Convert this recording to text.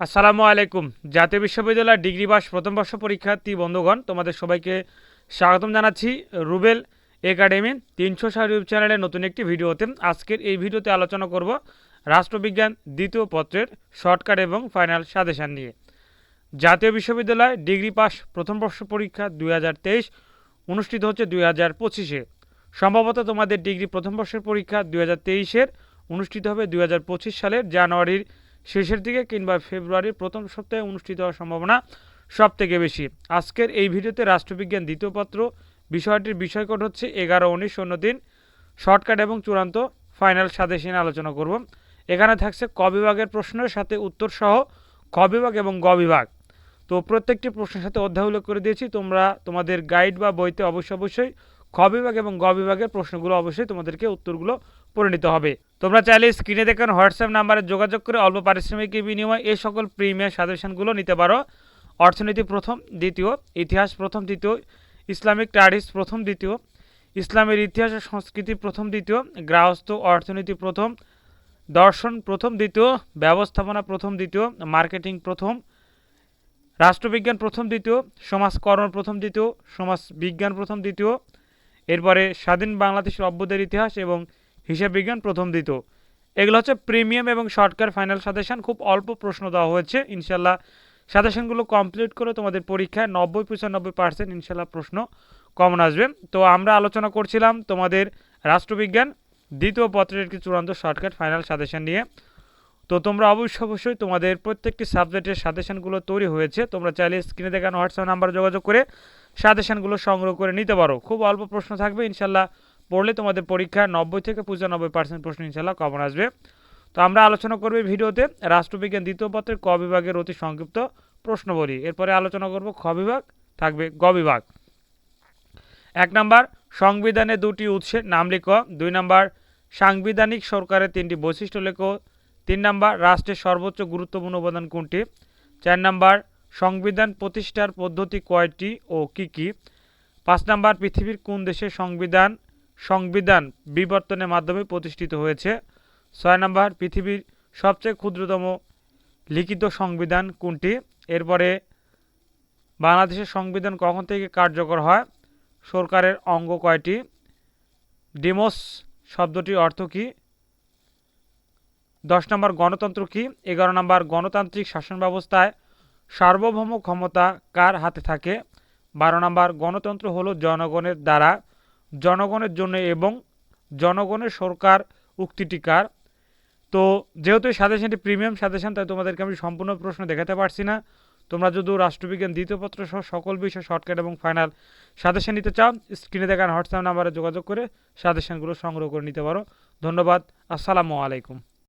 আসসালামু আলাইকুম। জাতীয় বিশ্ববিদ্যালয় ডিগ্রি পাস প্রথম বর্ষ পরীক্ষার্থী বন্ধুগণ, তোমাদের সবাইকে স্বাগতম জানাচ্ছি রুবেল একাডেমি তিনশো ষাট ইউটিউব চ্যানেলের নতুন একটি ভিডিওতে। আজকের এই ভিডিওতে আলোচনা করব রাষ্ট্রবিজ্ঞান দ্বিতীয় পত্রের শর্টকাট এবং ফাইনাল সাজেশান নিয়ে। জাতীয় বিশ্ববিদ্যালয় ডিগ্রি পাস প্রথম বর্ষ পরীক্ষা দুই হাজার তেইশ অনুষ্ঠিত হচ্ছে দুই হাজার পঁচিশে। সম্ভবত তোমাদের ডিগ্রি প্রথম বর্ষের পরীক্ষা দুই হাজার অনুষ্ঠিত হবে দুই হাজার পঁচিশ সালের জানুয়ারির শেষের দিকে কিংবা ফেব্রুয়ারির প্রথম সপ্তাহে অনুষ্ঠিত হওয়ার সম্ভাবনা সব থেকে বেশি। আজকের এই ভিডিওতে রাষ্ট্রবিজ্ঞান দ্বিতীয় পত্র বিষয়টির বিষয়কোড হচ্ছে এগারো, উনিশ, শূন্য তিন, শর্টকাট এবং চূড়ান্ত, ফাইনাল সাজেশন আলোচনা করব। এখানে থাকছে ক বিভাগের প্রশ্নের সাথে উত্তর সহ ক বিভাগ এবং গ বিভাগ। তো প্রত্যেকটি প্রশ্নের সাথে অধ্যায় উল্লেখ করে দিয়েছি। তোমরা তোমাদের গাইড বা বইতে অবশ্যই অবশ্যই খ বিভাগ এবং গ বিভাগের প্রশ্নগুলো অবশ্যই তোমাদেরকে উত্তরগুলো পড়ে নিতে হবে। তোমরা চাইলে স্ক্রিনে দেখান হোয়াটসঅ্যাপ নাম্বারে যোগাযোগ করে অল্প পারিশ্রমিকের বিনিময়ে এই সকল প্রিমিয়ার সাজেশনগুলো নিতে পারো। অর্থনীতি প্রথম, দ্বিতীয়, ইতিহাস প্রথম দ্বিতীয় ইসলামিক স্টাডিজ প্রথম, দ্বিতীয়, ইসলামের ইতিহাস ও সংস্কৃতি প্রথম, দ্বিতীয়, গৃহস্থ অর্থনীতি প্রথম, দর্শন প্রথম, দ্বিতীয়, ব্যবস্থাপনা প্রথম, দ্বিতীয়, মার্কেটিং প্রথম, রাষ্ট্রবিজ্ঞান প্রথম, দ্বিতীয়, সমাজকর্ম প্রথম, দ্বিতীয় সমাজ বিজ্ঞান প্রথম, দ্বিতীয়, এরপরে স্বাধীন বাংলাদেশের অভ্যুদয়ের ইতিহাস এবং হিসাব বিজ্ঞান প্রথম দ্বিতীয় এগুলো হচ্ছে প্রিমিয়াম এবং শর্টকাট ফাইনাল সাজেশন। খুব অল্প প্রশ্ন দেওয়া হয়েছে। ইনশাল্লাহ সাজেশনগুলো কমপ্লিট করে তোমাদের পরীক্ষায় নব্বই পঁচানব্বই পার্সেন্ট ইনশাল্লাহ প্রশ্ন কমন আসবে। তো আমরা আলোচনা করছিলাম তোমাদের রাষ্ট্রবিজ্ঞান, দ্বিতীয় পত্রের একটি চূড়ান্ত শর্টকাট ফাইনাল সাজেশন নিয়ে। তো তোমরা অবশ্যই অবশ্যই তোমাদের প্রত্যেকটি সাবজেক্টের সাজেশনগুলো তৈরি হয়েছে। তোমরা চাইলে স্ক্রিনে দেখানো হোয়াটসঅ্যাপ নাম্বারে যোগাযোগ করে সাজেশনগুলো সংগ্রহ করে নিতে পারো। খুব অল্প প্রশ্ন থাকবে। ইনশাল্লাহ পড়লে তোমাদের পরীক্ষা নব্বই থেকে পঁচানব্বই পার্সেন্ট প্রশ্ন ইনশাল্লাহ কমন আসবে। তো আমরা আলোচনা করব ভিডিওতে রাষ্ট্রবিজ্ঞান দ্বিতীয় পত্রের ক বিভাগের অতি সংক্ষিপ্ত প্রশ্ন বলি এরপরে আলোচনা করব খ বিভাগ, থাকবে গ বিভাগ। এক নাম্বার, সংবিধানে দুটি উৎসের নাম লিখো। দুই নাম্বার, সাংবিধানিক সরকারের তিনটি বৈশিষ্ট্য লেখো। তিন নাম্বার, রাষ্ট্রের সর্বোচ্চ গুরুত্বপূর্ণ উপাদান কোনটি? চার নাম্বার, সংবিধান প্রতিষ্ঠার পদ্ধতি কয়টি ও কি কি? পাঁচ নাম্বার, পৃথিবীর কোন দেশের সংবিধান সংবিধান বিবর্তনের মাধ্যমে প্রতিষ্ঠিত হয়েছে। ছয় নম্বর, পৃথিবীর সবচেয়ে ক্ষুদ্রতম লিখিত সংবিধান কোনটি? এরপরে, বাংলাদেশের সংবিধান কখন থেকে কার্যকর হয়? সরকারের অঙ্গ কয়টি? ডিমোস শব্দটির অর্থ কী? দশ নম্বর, গণতন্ত্র কী? এগারো নম্বর, গণতান্ত্রিক শাসন ব্যবস্থায় সার্বভৌম ক্ষমতা কার হাতে থাকে? বারো নম্বর, গণতন্ত্র হলো জনগণের দ্বারা জনগণের জন্য এবং জনগণের সরকার উক্তিটি কার? তো যেহেতু এই সাজেশনটি প্রিমিয়াম সাজেশন, তাই তোমাদেরকে আমি সম্পূর্ণ প্রশ্ন দেখাতে পারছি না। তোমরা যদি রাষ্ট্রবিজ্ঞান দ্বিতীয় পত্র সহ সকল বিষয়, শর্টকাট এবং ফাইনাল সাজেশন নিতে চাও, স্ক্রিনে দেখান হোয়াটসঅ্যাপ নাম্বারে যোগাযোগ করে সাজেশনগুলো সংগ্রহ করে নিতে পারো। ধন্যবাদ, আসসালামু আলাইকুম।